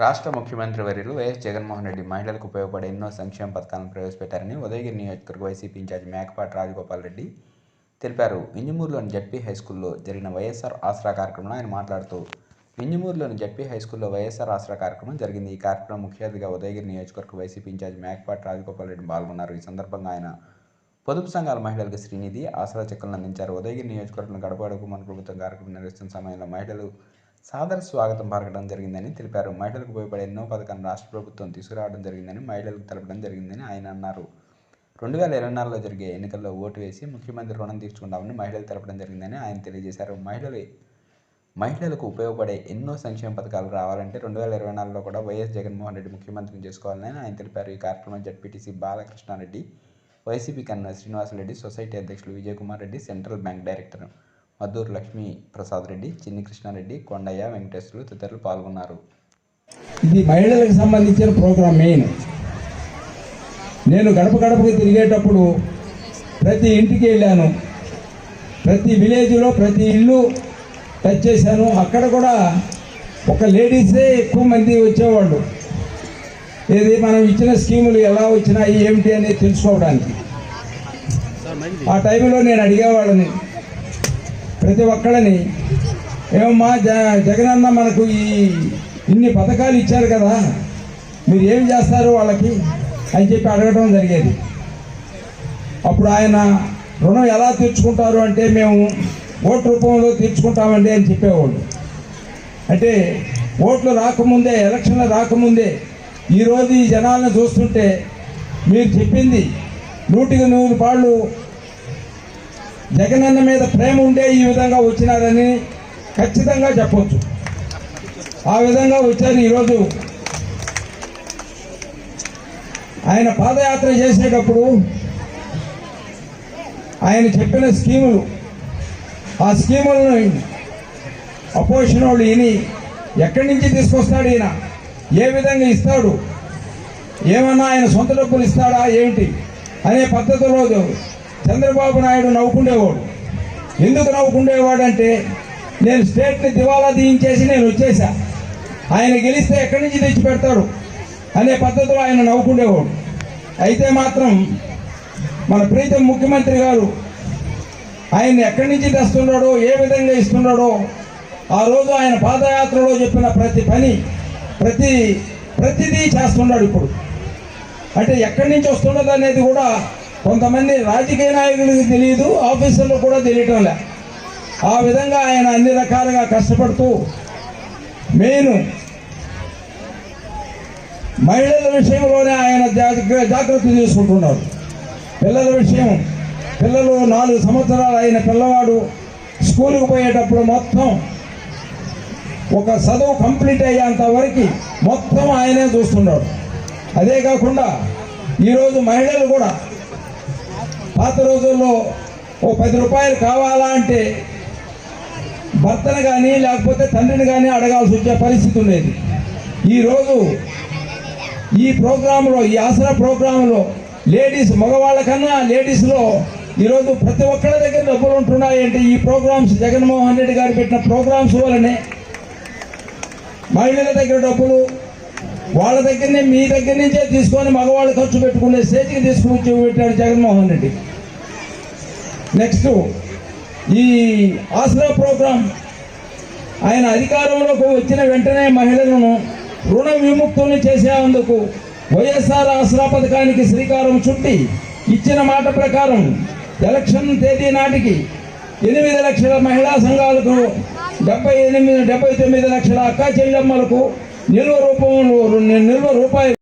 రాష్ట్ర ముఖ్యమంత్రి వర్యులు వైఎస్ జగన్మోహన్ రెడ్డి మహిళలకు ఉపయోగపడే ఎన్నో సంక్షేమ పథకాలను ప్రవేశపెట్టారని ఉదయగిరి నియోజకవర్గ వైసీపీ ఇన్ఛార్జి మేకపాటి రాజగోపాల్ రెడ్డి తెలిపారు. ఇంజమూరులోని జడ్పీ హైస్కూల్లో జరిగిన వైఎస్ఆర్ ఆసరా కార్యక్రమంలో ఆయన మాట్లాడుతూ ఇంజమూరులోని జడ్పీ హైస్కూల్లో వైఎస్ఆర్ ఆసరా కార్యక్రమం జరిగింది. ఈ కార్యక్రమం ముఖ్య అతిథిగా ఉదయగిరి నియోజకవర్గ వైసీపీ ఇన్ఛార్జి మేకపాటి రాజగోపాల్ రెడ్డి పాల్గొన్నారు. ఈ సందర్భంగా ఆయన పొదుపు సంఘాల మహిళలకు శ్రీనిధి ఆసరా చెక్కులను అందించారు. ఉదయగిరి నియోజకవర్గంలో గడపడకు మన ప్రభుత్వం కార్యక్రమం నిర్వహిస్తున్న సమయంలో మహిళలు సాదర స్వాగతం పలకడం జరిగిందని తెలిపారు. మహిళలకు ఉపయోగపడే ఎన్నో పథకాలను రాష్ట్ర ప్రభుత్వం తీసుకురావడం జరిగిందని మహిళలకు తెలపడం జరిగిందని ఆయన అన్నారు. రెండు వేల ఇరవై నాలుగులో జరిగే ఎన్నికల్లో ఓటు వేసి ముఖ్యమంత్రి రుణం తీర్చుకుంటామని మహిళలు తెలపడం జరిగిందని ఆయన తెలియజేశారు. మహిళలు మహిళలకు ఉపయోగపడే ఎన్నో సంక్షేమ పథకాలు రావాలంటే రెండు వేల ఇరవై నాలుగులో కూడా వైఎస్ జగన్మోహన్ రెడ్డి ముఖ్యమంత్రిని చేసుకోవాలని ఆయన తెలిపారు. ఈ కార్యక్రమం ZPTC Balakrishna Reddy YCP convener Srinivasa Reddy society అధ్యక్షులు Vijayakumar Reddy central bank director Madduru Lakshmi Prasad Reddy Chinni Krishna Reddy Kondaiah Venkateswarlu తదితరులు పాల్గొన్నారు. ఇది మహిళలకు సంబంధించిన ప్రోగ్రాం మెయిన్. నేను గడప గడపకి తిరిగేటప్పుడు ప్రతి ఇంటికి వెళ్ళాను. ప్రతి విలేజ్లో ప్రతి ఇల్లు టచ్ చేశాను. అక్కడ కూడా ఒక లేడీసే ఎక్కువ మంది వచ్చేవాళ్ళు. ఏది మనం ఇచ్చిన స్కీములు ఎలా వచ్చినాయి ఏమిటి అనేది తెలుసుకోవడానికి. ఆ టైంలో నేను అడిగేవాళ్ళని ప్రతి ఒక్కళ్ళని ఏమమ్మా జ జగనన్న మనకు ఈ ఇన్ని పథకాలు ఇచ్చారు కదా మీరు ఏం చేస్తారు వాళ్ళకి అని చెప్పి అడగడం జరిగేది. అప్పుడు ఆయన రుణం ఎలా తీర్చుకుంటారు అంటే మేము ఓటు రూపంలో తీర్చుకుంటామండి అని చెప్పేవాళ్ళు. అంటే ఓట్లు రాకముందే ఎలక్షన్లు రాకముందే ఈరోజు ఈ జనాలను చూస్తుంటే మీరు చెప్పింది నూటికి నూరు పాళ్ళు జగనన్న మీద ప్రేమ ఉండే ఈ విధంగా వచ్చినారని ఖచ్చితంగా చెప్పొచ్చు. ఆ విధంగా వచ్చారు ఈరోజు ఆయన పాదయాత్ర చేసేటప్పుడు ఆయన చెప్పిన స్కీములు ఆ స్కీములను అపోజిషన్ వాళ్ళు ఈయన ఎక్కడి నుంచి తీసుకొస్తాడు ఈయన? ఏ విధంగా ఇస్తాడు? ఏమన్నా ఆయన సొంత డబ్బులు ఇస్తాడా? ఏంటి? అనే పద్ధతిలో చంద్రబాబు నాయుడు నవ్వుకుండేవాడు. ఎందుకు నవ్వుకుండేవాడు అంటే నేను స్టేట్ని దివాలా తీయించేసి నేను వచ్చేసా. ఆయన గెలిస్తే ఎక్కడి నుంచి తెచ్చి పెడతారు అనే పద్ధతిలో ఆయన నవ్వుకుండేవాడు. అయితే మాత్రం మన ప్రీతం ముఖ్యమంత్రి గారు ఆయన ఎక్కడి నుంచి తెస్తున్నాడో ఏ విధంగా ఇస్తున్నాడో ఆ రోజు ఆయన పాదయాత్రలో చెప్పిన ప్రతి పని ప్రతి ప్రతిదీ చేస్తున్నాడు ఇప్పుడు. అంటే ఎక్కడి నుంచి వస్తున్నది అనేది కూడా కొంతమంది రాజకీయ నాయకులకు తెలియదు ఆఫీసర్లు కూడా తెలియటం లే ఆ విధంగా ఆయన అన్ని రకాలుగా కష్టపడుతూ మెయిన్ మహిళల విషయంలోనే ఆయన జాగ్రత్త తీసుకుంటున్నారు పిల్లల విషయం పిల్లలు నాలుగు సంవత్సరాలు అయిన పిల్లవాడు స్కూల్కి పోయేటప్పుడు మొత్తం ఒక చదువు కంప్లీట్ అయ్యేంత వరకు మొత్తం ఆయనే చూస్తున్నాడు. అదే కాకుండా ఈరోజు మహిళలు కూడా పాత రోజుల్లో ఓ పది రూపాయలు కావాలా అంటే భర్తను కానీ లేకపోతే తండ్రిని కానీ అడగాల్సి వచ్చే పరిస్థితి ఉండేది. ఈరోజు ఈ ప్రోగ్రాంలో ఈ ఆసరా ప్రోగ్రాంలో లేడీస్ మగవాళ్ళ కన్నా లేడీస్లో ఈరోజు ప్రతి ఒక్కళ్ళ దగ్గర డబ్బులు ఉంటున్నాయి అంటే ఈ ప్రోగ్రామ్స్ జగన్మోహన్ రెడ్డి గారు పెట్టిన ప్రోగ్రామ్స్ వల్లనే మహిళల దగ్గర డబ్బులు వాళ్ళ దగ్గరనే మీ దగ్గర నుంచే తీసుకొని మగవాళ్ళు ఖర్చు పెట్టుకునే స్టేజ్కి తీసుకుని పెట్టాడు జగన్మోహన్ రెడ్డి. నెక్స్ట్ ఈ ఆసరా ప్రోగ్రాం ఆయన అధికారంలోకి వచ్చిన వెంటనే మహిళలను రుణ విముక్తుల్ని చేసేందుకు వైఎస్ఆర్ ఆసరా పథకానికి శ్రీకారం చుట్టి ఇచ్చిన మాట ప్రకారం ఎలక్షన్ తేదీ నాటికి ఎనిమిది లక్షల మహిళా సంఘాలకు డెబ్బై ఎనిమిది డెబ్బై తొమ్మిది లక్షల అక్క చెల్లెమ్మలకు నిల్వ రూపంలో నిల్వ రూపాయలు